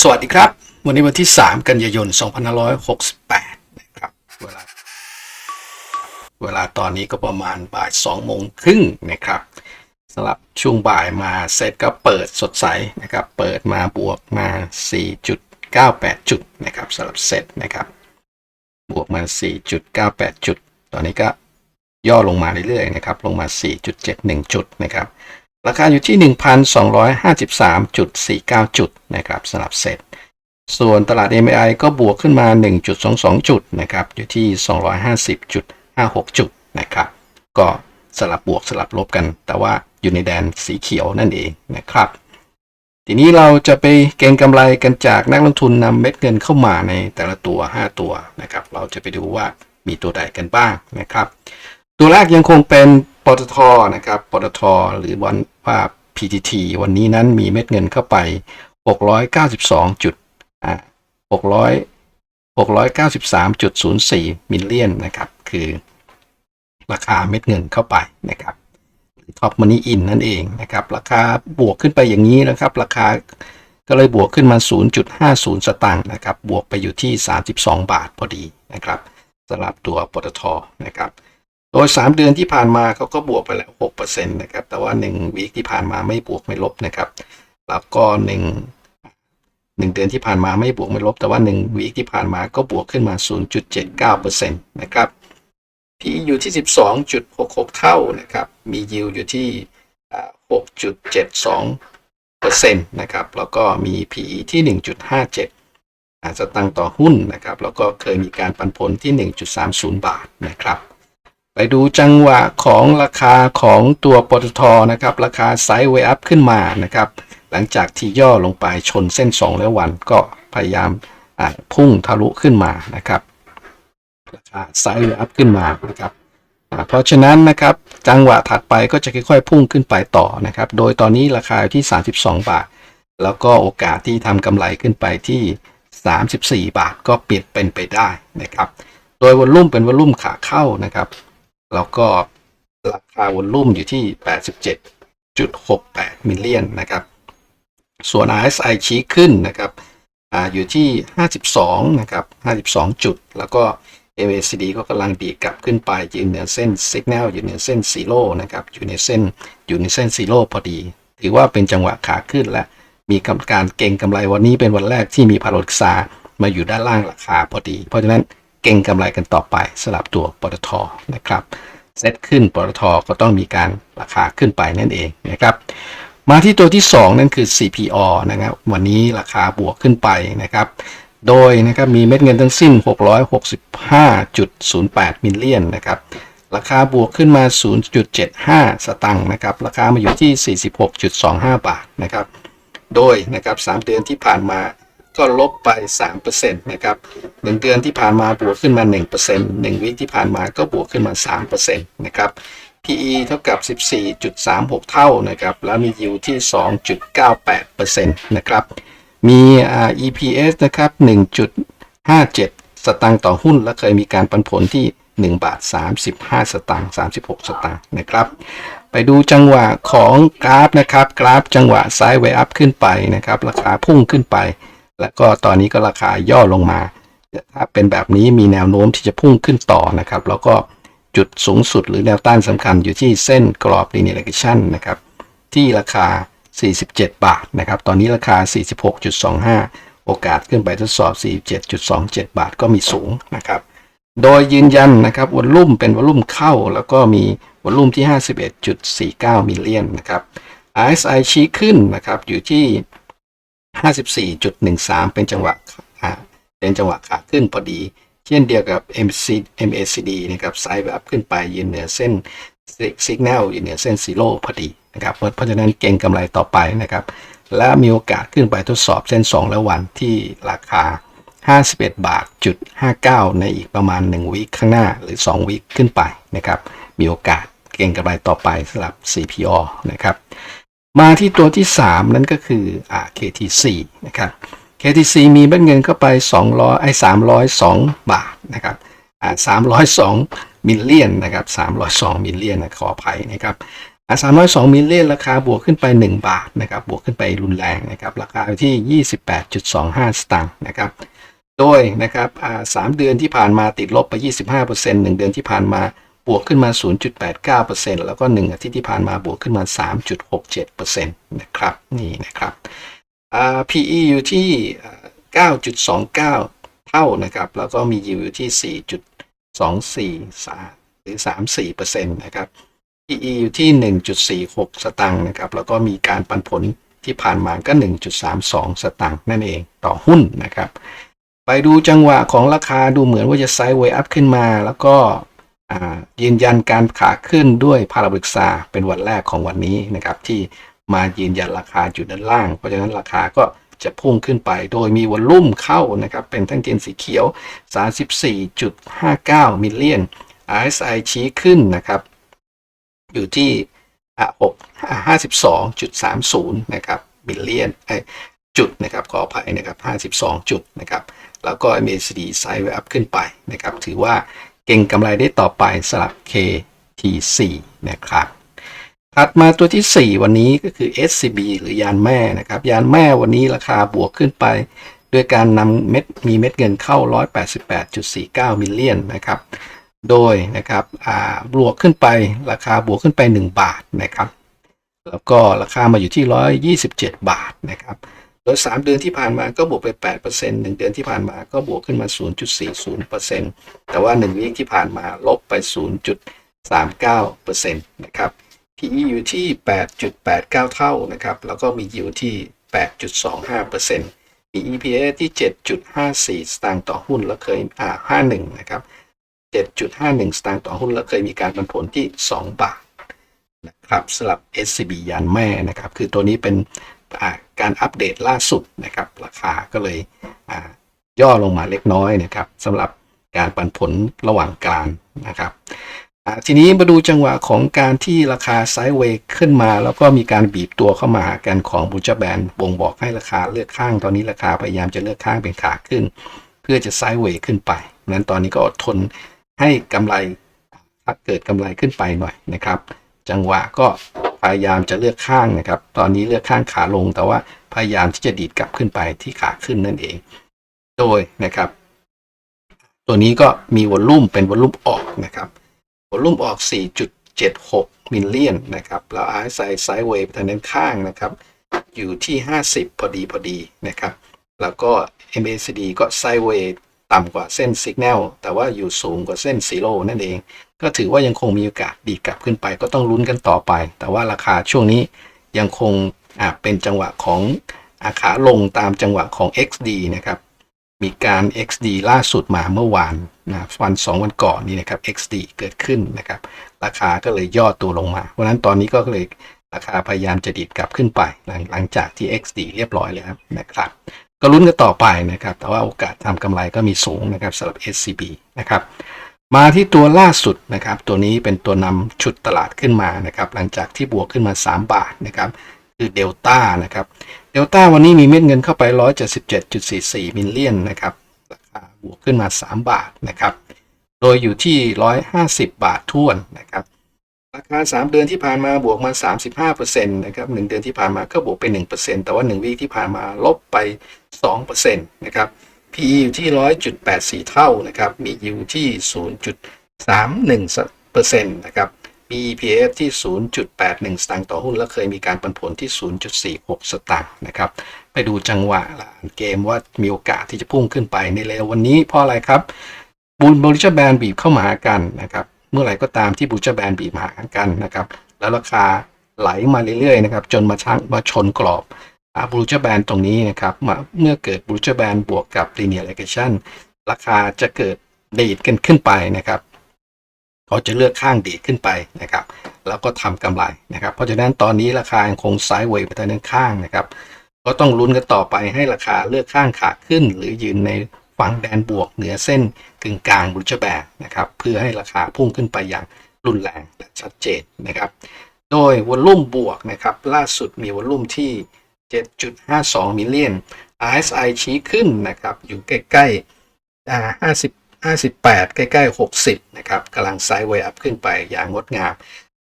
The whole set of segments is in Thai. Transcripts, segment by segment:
สวัสดีครับ วันนี้วันที่ 3 กันยายน 2568 นะครับเวลาเวลาตอนนี้ก็ประมาณบ่าย2โมงครึ่งนะครับสำหรับช่วงบ่ายมาเซตก็เปิดสดใสนะครับ เปิดมาบวกมา 4.98 จุดนะครับสำหรับเซตนะครับ บวกมา 4.98 จุด ตอนนี้ก็ย่อลงมาเรื่อยๆนะครับ ลงมา 4.71 จุดนะครับ ราคาอยู่ที่ 1,253.49 จุดนะครับสำหรับเซ็ตส่วนตลาด MAI ก็บวกขึ้นมา 1.22 จุดนะครับอยู่ที่ 250.56 จุดนะครับก็สลับบวกสลับลบกัน แต่ว่าอยู่ในแดนสีเขียวนั่นเองนะครับ ทีนี้เราจะไปเก็งกำไรกันจากนักลงทุนนำเม็ดเงินเข้ามาในแต่ละตัว 5 ตัวนะครับเราจะไปดูว่ามีตัวใดกันบ้างนะครับ ตัวแรกยังคงเป็นปตทนะครับ ปตท หรือวัน ว่า PTT วันนี้นั้นมีเม็ดเงินเข้าไป 692จุด600 693.04 มิลเลียนนะครับ คือราคาเม็ดเงินเข้าไปนะครับท็อปมันนี่อินนั่นเองนะครับ ราคาบวกขึ้นไปอย่างนี้นะครับ ราคาก็เลยบวกขึ้นมา 0.50 สตางค์นะครับ บวกไปอยู่ที่ 32 บาทพอดีนะครับสำหรับตัวปตทนะครับ โดย 3 เดือนที่ผ่านมาเขาก็บวกไปแล้ว6%นะครับ แต่ว่า1วีคที่ผ่านมาไม่บวกไม่ลบนะครับ แล้วก็1 1เดือนที่ผ่านมาไม่บวกไม่ลบ แต่ว่า1วีคที่ผ่านมาก็บวกขึ้นมา 0.79%นะครับ PE อยู่ที่ 12.66 เท่านะครับ มี yield อยู่ที่อ่า6.72%นะครับ แล้วก็มี PE ที่ 1.57อ่าสตางค์ต่อหุ้นนะครับ แล้วก็เคยมีการปันผลที่ 1.30 บาทนะครับ ไปดูจังหวะของราคาของตัวปตทนะครับ ราคาไซด์เวอัพขึ้นมานะครับ หลังจากที่ย่อลงไปชนเส้น 2 แล้ววันก็พยายามพุ่งทะลุขึ้นมานะครับราคาไซด์เวอัพขึ้นมานะครับเพราะฉะนั้นนะครับจังหวะถัดไปก็จะค่อยๆ พุ่งขึ้นไปต่อนะครับ โดยตอนนี้ราคาอยู่ที่ 32 บาท แล้วก็โอกาสที่ทำกำไรขึ้นไปที่ 34 บาทก็เปลี่ยนเป็นไปได้นะครับ โดยวอลลุ่มเป็นวอลลุ่มขาเข้านะครับ แล้วก็ราคาวอลลุ่มอยู่ที่ 87.68มิลเลียนนะครับส่วน RSI ชี้ขึ้นนะครับออยู่ที่ 52 นะครับ 52 จุด แล้วก็ MACD ก็กำลังดีกลับขึ้นไปยืนเหนือเส้น Signal อยู่เหนือเส้นซีโร่นะครับอยู่ในเส้นอยู่ในเส้นซีโร่พอดี ถือว่าเป็นจังหวะขาขึ้นและ มีกำการเก่งกำไรวันนี้เป็นวันแรกที่มีพาราศึกษามาอยู่ด้านล่างราคาพอดี เพราะฉะนั้น เก่งกำไรกันต่อไปสลับตัวปตทนะครับเซตขึ้นปตทก็ต้องมีการราคาขึ้นไปนั่นเองนะครับมาที่ตัวที่ 2 นั่นคือ CPO นะครับวันนี้ราคาบวกขึ้นไปนะครับ โดยนะครับมีเม็ดเงินทั้งสิ้น 665.08 มิลเลียนนะครับราคาบวกขึ้นมา 0.75 สตังค์นะครับราคามาอยู่ที่ 46.25 บาทนะครับโดยนะครับ3เดือนที่ผ่านมา ก็ลบไป 3%นะครับ1เดือนที่ผ่านมาบวกขึ้นมา 1% 1วิคที่ผ่านมาก็บวกขึ้นมา 3%นะครับ PE เท่ากับ 14.36 เท่านะครับ แล้วมี yield ที่ 2.98%นะครับ มีอ่า EPS นะครับ 1.57 สตางค์ต่อหุ้น และเคยมีการปันผลที่ 1 บาท 35 สตางค์ 36 สตางค์นะครับ ไปดูจังหวะของกราฟนะครับ กราฟจังหวะไซด์เวอัพขึ้นไปนะครับ ราคาพุ่งขึ้นไป แล้วก็ตอนนี้ก็ราคาย่อลงมา ถ้าเป็นแบบนี้มีแนวโน้มที่จะพุ่งขึ้นต่อนะครับ แล้วก็จุดสูงสุดหรือแนวต้านสำคัญอยู่ที่เส้นกรอบ linear regression นะครับ ที่ราคา 47 บาทนะครับ ตอนนี้ราคา 46.25 โอกาสขึ้นไปทดสอบ 47.27 บาทก็มีสูงนะครับ โดยยืนยันนะครับวอลลุ่มเป็นวอลลุ่มเข้า แล้วก็มีวอลลุ่มที่ 51.49 มิลเลียนนะครับ RSI ชี้ขึ้นนะครับอยู่ที่ 54.13 เป็นจังหวะอ่าเป็นจังหวะขาขึ้นพอดี เช่นเดียวกับ MC MACD นะครับไซด์แบบขึ้นไปยืนเหนือเส้น Signal ยืนเหนือเส้นซีโร่พอดีนะครับเพราะฉะนั้นเก่งกำไรต่อไปนะครับและมีโอกาสขึ้นไปทดสอบเส้น 2 แล้ววันที่ราคา 51 บาทจุด59 ในอีกประมาณ 1 วิคข้างหน้าหรือ 2 วิคขึ้นไปนะครับ มีโอกาสเก่งกำไรต่อไปสำหรับ CPO นะครับ มาที่ตัวที่ 3 นั่นก็คืออ่า KTC นะครับ KTC มีเม็ดเงินเข้าไป 200ไอ้302 บาทนะครับอ่า302 มิลเลียนนะครับ302 มิลเลียนนะขออภัยนะครับอะ302 มิลเลียนราคาบวกขึ้นไป 1 บาทนะครับ บวกขึ้นไปรุนแรงนะครับ ราคาอยู่ที่ 28.25 สตางค์นะครับ โดยนะครับอ่าสามเดือนที่ผ่านมาติดลบไป 25% 1 เดือนที่ผ่านมา บวกขึ้นมา 0.89%แล้วก็ 1 อาทิตย์ที่ผ่านมาบวกขึ้นมา 3.67%นะครับนี่นะครับอ่า PE อยู่ที่ 9.29 เท่านะครับ แล้วก็มี yield อยู่ที่ 4.24หรือ 34%นะครับ PE อยู่ที่ 1.46 สตางค์นะครับ แล้วก็มีการปันผลที่ผ่านมาก็ 1.32 สตางค์นั่นเองต่อหุ้นนะครับ ไปดูจังหวะของราคาดูเหมือนว่าจะไซด์เวย์อัพขึ้นมา แล้วก็ ยืนยันการขาขึ้นด้วยพาราบริกซาเป็นวันแรกของวันนี้นะครับที่มายืนยันราคาอยู่ด้านล่าง เพราะฉะนั้นราคาก็จะพุ่งขึ้นไปโดยมีวอลลุ่มเข้านะครับเป็นทั้งเจนสีเขียว 34.59 มิลเลียน RSI ชี้ขึ้นนะครับ อยู่ที่6 52.30 นะครับบิลเลียนจุดนะครับขออภัยนะครับ 52 จุดนะครับ แล้วก็ MACD ไซด์เวอัพขึ้นไปนะครับ ถือว่า เก่งกำไรได้ต่อไปสำหรับ KT4 นะครับ ถัดมาตัวที่ 4 วันนี้ก็คือ SCB หรือยานแม่นะครับ ยานแม่วันนี้ราคาบวกขึ้นไป ด้วยการนำเม็ดมีเม็ดเงินเข้า 188.49 มิลเลียนนะครับ โดยนะครับบวกขึ้นไปราคาบวกขึ้นไป 1 บาทนะครับ แล้วก็ราคามาอยู่ที่ 127 บาทนะครับ โดย 3 เดือนที่ผ่านมาก็บวกไป 8% 1 เดือนที่ผ่านมาก็บวกขึ้นมา 0.40%แต่ว่า 1วิคที่ผ่านมาลบไป 0.39%นะครับ PE อยู่ที่ 8.89 เท่านะครับ แล้วก็มี yield ที่ 8.25%มี EPS ที่ 7.54 สตางค์ต่อหุ้น แล้วเคยอ่า51 นะครับ 7.51 สตางค์ต่อหุ้น แล้วเคยมีการปันผลที่ 2 บาทนะครับสำหรับ SCB ยานแม่นะครับ คือตัวนี้เป็นอ่า การอัปเดตล่าสุดนะครับ ราคาก็เลยย่อลงมาเล็กน้อยนะครับสำหรับการปันผลระหว่างกลางนะครับทีนี้มาดูจังหวะของการที่ราคาไซด์เวย์ขึ้นมา แล้วก็มีการบีบตัวเข้ามาหากันของบูจแบนบ่งบอกให้ราคาเลือกข้างตอนนี้ราคาพยายามจะเลือกข้างเป็นขาขึ้น เพื่อจะไซด์เวย์ขึ้นไปนั้นตอนนี้ก็อดทนให้กำไรถ้าเกิดกำไรขึ้นไปหน่อยนะครับ จังหวะก็ พยายามจะเลือกข้างนะครับ ตอนนี้เลือกข้างขาลง แต่ว่าพยายามที่จะดีดกลับขึ้นไปที่ขาขึ้นนั่นเอง โดยนะครับ ตัวนี้ก็มีวอลลุ่มเป็นวอลลุ่มออกนะครับวอลลุ่มออก 4.76 มิลเลียนนะครับแล้ว RSI ไซด์เวย์ไปทางด้านข้างนะครับ อยู่ที่ 50 พอดีพอดีนะครับ แล้วก็ MACD ก็ไซด์เวย์ ต่ำกว่าเส้นสัญญาณแต่ว่าอยู่สูงกว่าเส้นซีโร่นั่นเอง ก็ถือว่ายังคงมีโอกาสดีดกลับขึ้นไป ก็ต้องลุ้นกันต่อไป แต่ว่าราคาช่วงนี้ยังคงเป็นจังหวะของอาขาลงตามจังหวะของ XD นะครับ มีการ XD ล่าสุดมาเมื่อวานนะวันสองวันก่อนนี่นะครับ XD เกิดขึ้นนะครับ ราคาก็เลยย่อตัวลงมา เพราะฉะนั้นตอนนี้ก็เลยราคาพยายามจะดีดกลับขึ้นไปหลังหลังจากที่ XD เรียบร้อยแล้วนะครับ ก็ลุ้นกันต่อไปนะครับ แต่ว่าโอกาสทำกำไรก็มีสูงนะครับสำหรับ SCB นะครับ มาที่ตัวล่าสุดนะครับ ตัวนี้เป็นตัวนำชุดตลาดขึ้นมานะครับ หลังจากที่บวกขึ้นมา 3 บาทนะครับ คือเดลต้านะครับ เดลต้าวันนี้มีเม็ดเงินเข้าไป 177.44 มิลเลียนนะครับราคาบวกขึ้นมา 3 บาทนะครับ โดยอยู่ที่ 150 บาทท่วนนะครับ ราคา 3 เดือนที่ผ่านมาบวกมา 35%นะครับ1เดือนที่ผ่านมาก็บวกไป 1%แต่ว่า 1 วีคที่ผ่านมาลบไป 2%นะครับ PE อยู่ที่ 100.84 เท่านะครับ มี yield ที่ 0.31%นะครับ มี EPS ที่ 0.81 สตางค์ต่อหุ้น และเคยมีการปันผลที่ 0.46 สตางค์นะครับ ไปดูจังหวะละเกมว่ามีโอกาสที่จะพุ่งขึ้นไปในเร็ววันนี้เพราะอะไรครับบูลบริจแบนบีบเข้ามาหากันนะครับ เมื่อไหร่ก็ตามที่บูจแบนบีบมาหากันนะครับ แล้วราคาไหลมาเรื่อยๆนะครับ จนมาชังมาชนกรอบบูจแบนตรงนี้นะครับเมื่อเกิดบูจแบนบวกกับ linear regression ราคาจะเกิดดีดกันขึ้นไปนะครับเขาจะเลือกข้างดีดขึ้นไปนะครับ แล้วก็ทำกำไรนะครับ เพราะฉะนั้นตอนนี้ราคายังคงไซด์เวย์ไปทางด้านข้างนะครับ ก็ต้องลุ้นกันต่อไปให้ราคาเลือกข้างขาขึ้น หรือยืนใน ฝังแดนบวกเหนือเส้นกึ่งกลางบรูจแบนนะครับเพื่อให้ราคาพุ่งขึ้นไปอย่างรุนแรงและชัดเจนนะครับ โดยวอลลุ่มบวกนะครับล่าสุดมีวอลลุ่มที่ 7.52 มิลเลียน RSI ชี้ขึ้นนะครับอยู่ใกล้ๆอ่า50 58 ใกล้ ๆ 60 นะครับกำลังไซด์เวย์อัพขึ้นไปอย่างงดงาม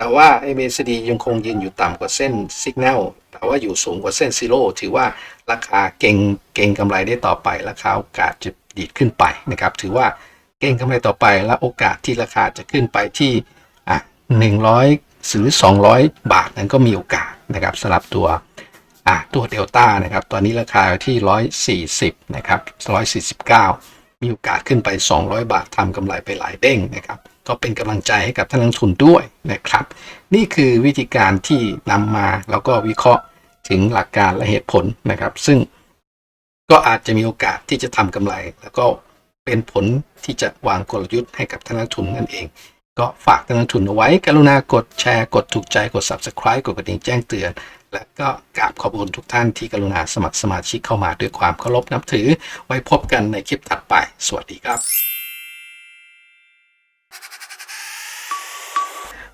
แต่ว่า MACD ยังคงยืนอยู่ต่ำกว่าเส้น Signal แต่ว่าอยู่สูงกว่าเส้น Zero ถือว่าราคาเก่งเก่งกำไรได้ต่อไป ราคาโอกาสจะดีดขึ้นไปนะครับ ถือว่าเก่งกำไรต่อไปและโอกาสที่ราคาจะขึ้นไปที่อะ100 หรือ 200 บาทนั้นก็มีโอกาสนะครับสำหรับตัวอะตัวเดลต้านะครับ ตอนนี้ราคาอยู่ที่ 140 นะครับ 149 มีโอกาสขึ้นไป 200 บาททำกำไรไปหลายเด้งนะครับ ก็เป็นกำลังใจให้กับท่านนักลงทุนด้วยนะครับ นี่คือวิธีการที่นำมาแล้วก็วิเคราะห์ถึงหลักการและเหตุผลนะครับ ซึ่งก็อาจจะมีโอกาสที่จะทำกำไร แล้วก็เป็นผลที่จะวางกลยุทธ์ให้กับท่านนักลงทุนนั่นเอง ก็ฝากท่านนักลงทุนเอาไว้ กรุณากดแชร์กดถูกใจกด subscribe กดกระดิ่งแจ้งเตือน และก็กราบขอบคุณทุกท่านที่กรุณาสมัครสมาชิกเข้ามาด้วยความเคารพนับถือ ไว้พบกันในคลิปถัดไป สวัสดีครับ